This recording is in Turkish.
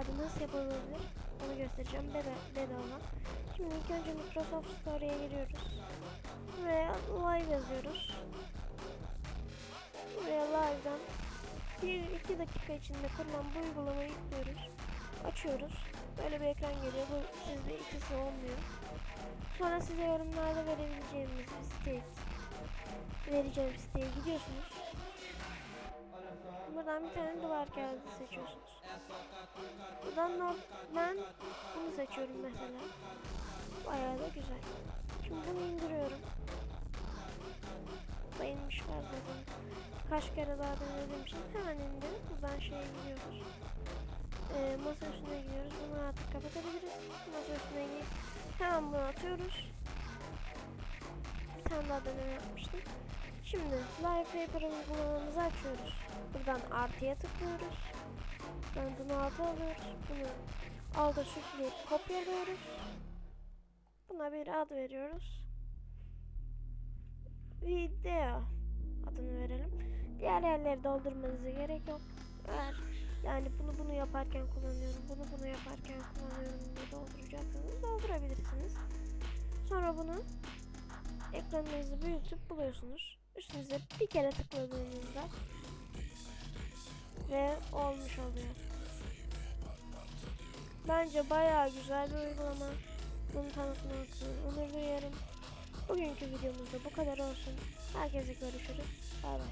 yerde nasıl yapılabilir onu göstereceğim beda bedava. Şimdi ilk önce Microsoft Store'ya giriyoruz. Buraya live yazıyoruz. Buraya live'dan 1-2 dakika içinde kurulan bu uygulamayı yüklüyoruz. Açıyoruz. Böyle bir ekran geliyor. Bu sizde ikisi olmuyor. Sonra size yorumlarda verebileceğimiz bir site vereceğim siteye gidiyorsunuz. Buradan bir tane duvar kağıdı seçiyorsunuz. Buradan ben bunu seçiyorum mesela. Bayağı da güzel. Şimdi bunu indiriyorum. Bayılmış var zaten. Kaç kere daha denediğim için hemen indirip buradan şeye gidiyoruz. Ee, masa üstüne gidiyoruz. Bunu artık kapatabiliriz. Masa üstüne gidip hemen bunu atıyoruz. Bir tane daha deneme yapmıştım. Şimdi Live Paper uygulamamızı açıyoruz. Buradan artıya tıklıyoruz. Buradan bunu alta alıyoruz. Bunu alta sürükleyip kopyalıyoruz. Buna bir ad veriyoruz. Video adını verelim. Diğer yerleri doldurmanıza gerek yok. Eğer yani bunu bunu yaparken kullanıyorum, bunu bunu yaparken kullanıyorum diye dolduracaksanız doldurabilirsiniz. Sonra bunu ekranınızı büyütüp buluyorsunuz. Üstünüze bir kere tıkladığınızda ve olmuş oluyor. Bence bayağı güzel bir uygulama. Bunu tanıtmasını onur duyarım. Bugünkü videomuzda bu kadar olsun. Herkese görüşürüz. Bay bay.